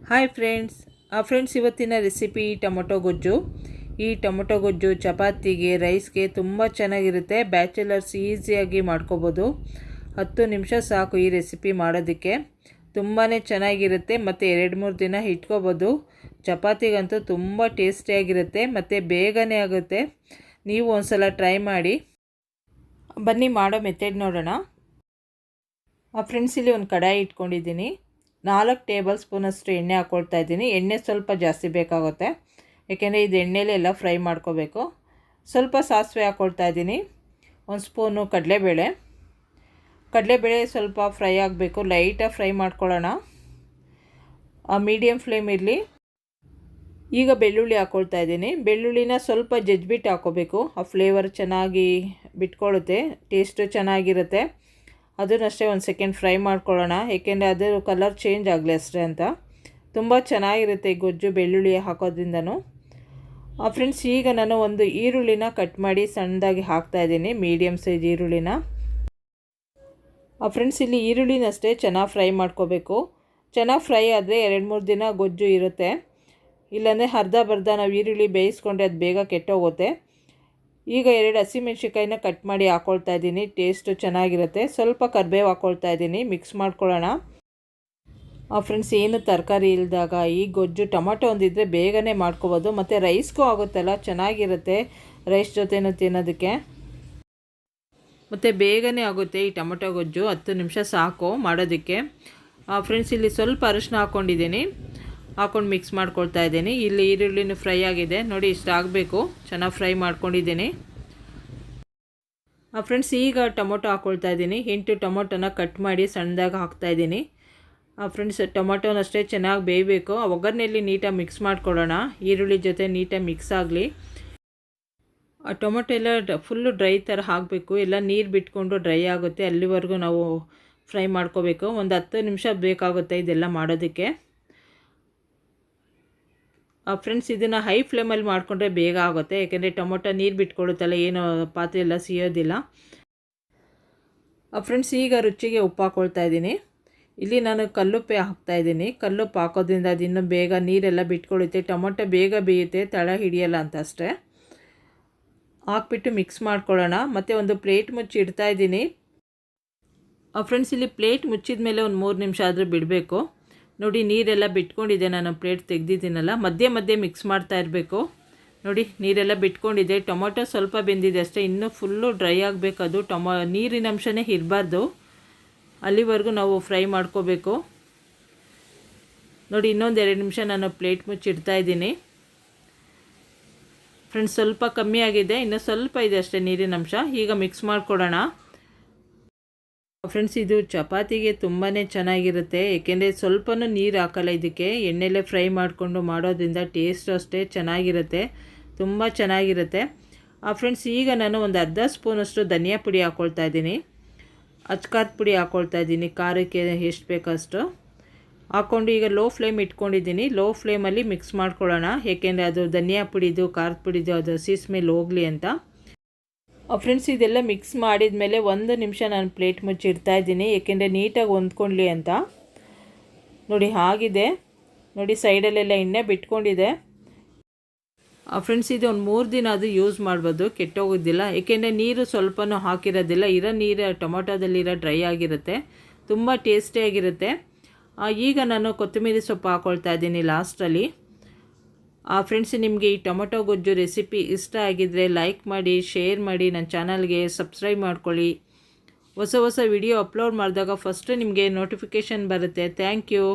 Hi friends friends ಇವತ್ತಿನ recipe tomato ಗೊಜ್ಜು. ಈ ಟೊಮೊಟೊ ಗೊಜ್ಜು ಚಪಾತಿಗೆ ರೈಸ್ಗೆ ತುಂಬ ಚೆನ್ನಾಗಿರುತ್ತೆ. ಬ್ಯಾಚುಲರ್ಸ್ ಈಸಿಯಾಗಿ ಮಾಡ್ಕೋಬೋದು. ಹತ್ತು ನಿಮಿಷ ಸಾಕು ಈ ರೆಸಿಪಿ ಮಾಡೋದಕ್ಕೆ. ತುಂಬಾ ಚೆನ್ನಾಗಿರುತ್ತೆ ಮತ್ತು ಎರಡು ಮೂರು ದಿನ ಇಟ್ಕೋಬೋದು. ಚಪಾತಿಗಂತೂ ತುಂಬ ಟೇಸ್ಟಿಯಾಗಿರುತ್ತೆ ಮತ್ತು ಬೇಗನೆ ಆಗುತ್ತೆ. ನೀವು ಒಂದು ಟ್ರೈ ಮಾಡಿ. ಬನ್ನಿ ಮಾಡೋ ಮೆಥಡ್ ನೋಡೋಣ. ಆ ಫ್ರೆಂಡ್ಸ್ ಇಲ್ಲಿ ಒಂದು ಕಡಾಯಿ ಇಟ್ಕೊಂಡಿದ್ದೀನಿ. ನಾಲ್ಕು ಟೇಬಲ್ ಸ್ಪೂನಷ್ಟು ಎಣ್ಣೆ ಹಾಕ್ಕೊಳ್ತಾ ಇದ್ದೀನಿ. ಎಣ್ಣೆ ಸ್ವಲ್ಪ ಜಾಸ್ತಿ ಬೇಕಾಗುತ್ತೆ. ಏಕೆಂದರೆ ಇದು ಎಣ್ಣೆಲಿ ಎಲ್ಲ ಫ್ರೈ ಮಾಡ್ಕೋಬೇಕು. ಸ್ವಲ್ಪ ಸಾಸಿವೆ ಹಾಕ್ಕೊಳ್ತಾ ಇದ್ದೀನಿ. ಒಂದು ಸ್ಪೂನು ಕಡಲೆಬೇಳೆ. ಕಡಲೆಬೇಳೆ ಸ್ವಲ್ಪ ಫ್ರೈ ಆಗಬೇಕು. ಲೈಟಾಗಿ ಫ್ರೈ ಮಾಡ್ಕೊಳ್ಳೋಣ. ಮೀಡಿಯಮ್ ಫ್ಲೇಮ್ ಇರಲಿ. ಈಗ ಬೆಳ್ಳುಳ್ಳಿ ಹಾಕ್ಕೊಳ್ತಾ ಇದ್ದೀನಿ. ಬೆಳ್ಳುಳ್ಳಿನ ಸ್ವಲ್ಪ ಜಜ್ಬಿಟ್ಟು ಹಾಕ್ಕೋಬೇಕು ಆ ಫ್ಲೇವರ್ ಚೆನ್ನಾಗಿ ಬಿಟ್ಕೊಳ್ಳುತ್ತೆ. ಟೇಸ್ಟು ಚೆನ್ನಾಗಿರುತ್ತೆ. ಅದನ್ನಷ್ಟೇ ಒಂದು ಸೆಕೆಂಡ್ ಫ್ರೈ ಮಾಡ್ಕೊಳ್ಳೋಣ. ಏಕೆಂದರೆ ಅದರ ಕಲರ್ ಚೇಂಜ್ ಆಗಲಿ ಅಷ್ಟೇ ಅಂತ. ತುಂಬ ಚೆನ್ನಾಗಿರುತ್ತೆ ಗೊಜ್ಜು ಬೆಳ್ಳುಳ್ಳಿ ಹಾಕೋದ್ರಿಂದನೂ. ಫ್ರೆಂಡ್ಸ್ ಈಗ ನಾನು ಒಂದು ಈರುಳ್ಳಿನ ಕಟ್ ಮಾಡಿ ಸಣ್ಣದಾಗಿ ಹಾಕ್ತಾಯಿದ್ದೀನಿ ಮೀಡಿಯಮ್ ಸೈಜ್ ಈರುಳ್ಳಿನ. ಫ್ರೆಂಡ್ಸ್ ಇಲ್ಲಿ ಈರುಳ್ಳಿನಷ್ಟೇ ಚೆನ್ನಾಗಿ ಫ್ರೈ ಮಾಡ್ಕೋಬೇಕು. ಚೆನ್ನಾಗಿ ಫ್ರೈ ಆದರೆ ಎರಡು ಮೂರು ದಿನ ಗೊಜ್ಜು ಇರುತ್ತೆ. ಇಲ್ಲಾಂದರೆ ಅರ್ಧ ಬರ್ಧ ನಾವು ಈರುಳ್ಳಿ ಬೇಯಿಸ್ಕೊಂಡ್ರೆ ಅದು ಬೇಗ ಕೆಟ್ಟೋಗುತ್ತೆ. ಈಗ ಎರಡು ಹಸಿಮೆಣ್ಸಿಕಾಯಿನ ಕಟ್ ಮಾಡಿ ಹಾಕ್ಕೊಳ್ತಾ ಇದ್ದೀನಿ. ಟೇಸ್ಟು ಚೆನ್ನಾಗಿರುತ್ತೆ. ಸ್ವಲ್ಪ ಕರ್ಬೇವು ಹಾಕ್ಕೊಳ್ತಾ ಇದ್ದೀನಿ. ಮಿಕ್ಸ್ ಮಾಡ್ಕೊಳ್ಳೋಣ. ಫ್ರೆಂಡ್ಸ್ ಏನು ತರಕಾರಿ ಇಲ್ಲದಾಗ ಈ ಗೊಜ್ಜು, ಟೊಮಟೊ ಒಂದಿದ್ದರೆ ಬೇಗನೆ ಮಾಡ್ಕೋಬೋದು. ಮತ್ತು ರೈಸ್ಗೂ ಆಗುತ್ತಲ್ಲ, ಚೆನ್ನಾಗಿರುತ್ತೆ ರೈಸ್ ಜೊತೆನೂ ತಿನ್ನೋದಕ್ಕೆ. ಮತ್ತು ಬೇಗನೆ ಆಗುತ್ತೆ ಈ ಟೊಮೊಟೊ ಗೊಜ್ಜು. ಹತ್ತು ನಿಮಿಷ ಸಾಕು ಮಾಡೋದಕ್ಕೆ. ಫ್ರೆಂಡ್ಸ್ ಇಲ್ಲಿ ಸ್ವಲ್ಪ ಅರಿಶಿನ ಹಾಕ್ಕೊಂಡಿದ್ದೀನಿ ಹಾಕೊಂಡು ಮಿಕ್ಸ್ ಮಾಡ್ಕೊಳ್ತಾ ಇದ್ದೀನಿ. ಇಲ್ಲಿ ಈರುಳ್ಳಿನೂ ಫ್ರೈ ಆಗಿದೆ. ನೋಡಿ, ಇಷ್ಟ ಆಗಬೇಕು. ಚೆನ್ನಾಗಿ ಫ್ರೈ ಮಾಡ್ಕೊಂಡಿದ್ದೀನಿ. ಫ್ರೆಂಡ್ಸ್ ಈಗ ಟೊಮೊಟೊ ಹಾಕ್ಕೊಳ್ತಾ ಇದ್ದೀನಿ. ಎಂಟು ಟೊಮೊಟೊನ ಕಟ್ ಮಾಡಿ ಸಣ್ಣದಾಗಿ ಹಾಕ್ತಾಯಿದ್ದೀನಿ ಫ್ರೆಂಡ್ಸ್ ಟೊಮೊಟೊನಷ್ಟೇ ಚೆನ್ನಾಗಿ ಬೇಯಬೇಕು. ಒಗ್ಗರಣೆಯಲ್ಲಿ ನೀಟಾಗಿ ಮಿಕ್ಸ್ ಮಾಡ್ಕೊಳ್ಳೋಣ ಈರುಳ್ಳಿ ಜೊತೆ ನೀಟಾಗಿ ಮಿಕ್ಸ್ ಆಗಲಿ. ಆ ಟೊಮೊಟೊ ಎಲ್ಲ ಫುಲ್ಲು ಡ್ರೈ ಥರ ಹಾಕಬೇಕು. ಎಲ್ಲ ನೀರು ಬಿಟ್ಕೊಂಡು ಡ್ರೈ ಆಗುತ್ತೆ. ಅಲ್ಲಿವರೆಗೂ ನಾವು ಫ್ರೈ ಮಾಡ್ಕೋಬೇಕು. ಒಂದು ಹತ್ತು ನಿಮಿಷ ಬೇಕಾಗುತ್ತೆ ಇದೆಲ್ಲ ಮಾಡೋದಕ್ಕೆ. ಫ್ರೆಂಡ್ಸ್ ಇದನ್ನು ಹೈ ಫ್ಲೇಮಲ್ಲಿ ಮಾಡಿಕೊಂಡ್ರೆ ಬೇಗ ಆಗುತ್ತೆ. ಯಾಕೆಂದರೆ ಟೊಮೊಟೊ ನೀರು ಬಿಟ್ಕೊಳ್ಳುತ್ತಲ್ಲ ಏನು ಪಾತ್ರೆ ಎಲ್ಲ ಸಿಯೋದಿಲ್ಲ. ಫ್ರೆಂಡ್ಸ್ ಈಗ ರುಚಿಗೆ ಉಪ್ಪು ಹಾಕ್ಕೊಳ್ತಾ ಇದ್ದೀನಿ. ಇಲ್ಲಿ ನಾನು ಕಲ್ಲುಪ್ಪೆ ಹಾಕ್ತಾಯಿದ್ದೀನಿ ಕಲ್ಲುಪ್ಪು ಹಾಕೋದ್ರಿಂದ ಅದಿನ್ನೂ ಬೇಗ ನೀರೆಲ್ಲ ಬಿಟ್ಕೊಳ್ಳುತ್ತೆ ಟೊಮೊಟೊ ಬೇಗ ಬೇಯುತ್ತೆ, ತಳ ಹಿಡಿಯಲ್ಲ ಅಂತ ಅಷ್ಟೇ. ಹಾಕ್ಬಿಟ್ಟು ಮಿಕ್ಸ್ ಮಾಡ್ಕೊಳ್ಳೋಣ. ಮತ್ತು ಒಂದು ಪ್ಲೇಟ್ ಮುಚ್ಚಿ ಇಡ್ತಾ ಇದ್ದೀನಿ. ಫ್ರೆಂಡ್ಸ್ ಇಲ್ಲಿ ಪ್ಲೇಟ್ ಮುಚ್ಚಿದ ಮೇಲೆ ಒಂದು ಮೂರು ನಿಮಿಷ ಆದರೂ ಬಿಡಬೇಕು. ನೋಡಿ, ನೀರೆಲ್ಲ ಬಿಟ್ಕೊಂಡಿದೆ, ನಾನು ಪ್ಲೇಟ್ ತೆಗ್ದಿದ್ದೀನಲ್ಲ, ಮಧ್ಯೆ ಮಧ್ಯೆ ಮಿಕ್ಸ್ ಮಾಡ್ತಾ ಇರಬೇಕು. ನೋಡಿ, ನೀರೆಲ್ಲ ಬಿಟ್ಕೊಂಡಿದೆ. ಟೊಮೊಟೊ ಸ್ವಲ್ಪ ಬೆಂದಿದೆ ಅಷ್ಟೇ, ಇನ್ನೂ ಫುಲ್ಲು ಡ್ರೈ ಆಗಬೇಕು ಅದು. ಟೊಮೊ, ನೀರಿನ ಅಂಶನೇ ಇರಬಾರ್ದು. ಅಲ್ಲಿವರೆಗೂ ನಾವು ಫ್ರೈ ಮಾಡ್ಕೋಬೇಕು. ನೋಡಿ, ಇನ್ನೊಂದು ಎರಡು ನಿಮಿಷ ನಾನು ಪ್ಲೇಟ್ ಮುಚ್ಚಿಡ್ತಾ ಇದ್ದೀನಿ. ಫ್ರೆಂಡ್ಸ್ ಸ್ವಲ್ಪ ಕಮ್ಮಿ ಆಗಿದೆ, ಇನ್ನೂ ಸ್ವಲ್ಪ ಇದೆ ಅಷ್ಟೇ ನೀರಿನ ಅಂಶ. ಈಗ ಮಿಕ್ಸ್ ಮಾಡಿಕೊಡೋಣ. ಫ್ರೆಂಡ್ಸ್ ಇದು ಚಪಾತಿಗೆ ತುಂಬಾ ಚೆನ್ನಾಗಿರುತ್ತೆ. ಏಕೆಂದರೆ ಸ್ವಲ್ಪನೂ ನೀರು ಹಾಕಲ್ಲ ಇದಕ್ಕೆ. ಎಣ್ಣೆಲೆ ಫ್ರೈ ಮಾಡಿಕೊಂಡು ಮಾಡೋದ್ರಿಂದ ಟೇಸ್ಟ್ ಅಷ್ಟೇ ಚೆನ್ನಾಗಿರುತ್ತೆ. ತುಂಬ ಚೆನ್ನಾಗಿರುತ್ತೆ. ಫ್ರೆಂಡ್ಸ್ ಈಗ ನಾನು ಒಂದು ಅರ್ಧ ಸ್ಪೂನಷ್ಟು ಧನಿಯಾ ಪುಡಿ ಹಾಕ್ಕೊಳ್ತಾ ಇದ್ದೀನಿ. ಅಚ್ಕಾರದ ಪುಡಿ ಹಾಕ್ಕೊಳ್ತಾ ಇದ್ದೀನಿ. ಖಾರಕ್ಕೆ ಎಷ್ಟು ಬೇಕಷ್ಟು. ಹಾಕ್ಕೊಂಡು ಈಗ ಲೋ ಫ್ಲೇಮ್ ಇಟ್ಕೊಂಡಿದ್ದೀನಿ. ಲೋ ಫ್ಲೇಮಲ್ಲಿ ಮಿಕ್ಸ್ ಮಾಡ್ಕೊಳ್ಳೋಣ. ಏಕೆಂದರೆ ಅದು ಧನಿಯಾ ಪುಡಿದು, ಖಾರದ ಪುಡಿದು, ಅದು ಸೀಸ್ಮೇಲೆ ಹೋಗಲಿ ಅಂತ. ಫ್ರೆಂಡ್ಸ್ ಇದೆಲ್ಲ ಮಿಕ್ಸ್ ಮಾಡಿದ ಮೇಲೆ ಒಂದು ನಿಮಿಷ ನಾನು ಪ್ಲೇಟ್ ಮುಚ್ಚಿಡ್ತಾ ಇದ್ದೀನಿ. ಏಕೆಂದರೆ ನೀಟಾಗಿ ಹೊಂದ್ಕೊಳ್ಳಿ ಅಂತ. ನೋಡಿ ಆಗಿದೆ ನೋಡಿ ಸೈಡಲ್ಲೆಲ್ಲ ಎಣ್ಣೆ ಬಿಟ್ಕೊಂಡಿದೆ. ಫ್ರೆಂಡ್ಸ್ ಇದು ಒಂದು ಮೂರು ದಿನ ಅದು ಯೂಸ್ ಮಾಡ್ಬೋದು. ಕೆಟ್ಟೋಗೋದಿಲ್ಲ. ಏಕೆಂದರೆ ನೀರು ಸ್ವಲ್ಪನೂ ಹಾಕಿರೋದಿಲ್ಲ. ಇರೋ ನೀರು ಟೊಮೊಟೊದಲ್ಲಿರೋ ಡ್ರೈ ಆಗಿರುತ್ತೆ. ತುಂಬ ಟೇಸ್ಟಿಯಾಗಿರುತ್ತೆ ಈಗ ನಾನು ಕೊತ್ತಂಬರಿ ಸೊಪ್ಪು ಹಾಕ್ಕೊಳ್ತಾ ಇದ್ದೀನಿ ಲಾಸ್ಟಲ್ಲಿ ಆ ಫ್ರೆಂಡ್ಸ್ ನಿಮಗೆ ಈ ಟೊಮೊಟೊ ಗೊಜ್ಜು ರೆಸಿಪಿ ಇಷ್ಟ ಆಗಿದ್ದರೆ ಲೈಕ್ ಮಾಡಿ ಶೇರ್ ಮಾಡಿ ನನ್ನ ಚಾನಲ್ಗೆ ಸಬ್ಸ್ಕ್ರೈಬ್ ಮಾಡ್ಕೊಳ್ಳಿ. ಹೊಸ ಹೊಸ ವಿಡಿಯೋ ಅಪ್ಲೋಡ್ ಮಾಡಿದಾಗ ಫಸ್ಟು ನಿಮಗೆ ನೋಟಿಫಿಕೇಷನ್ ಬರುತ್ತೆ. Thank you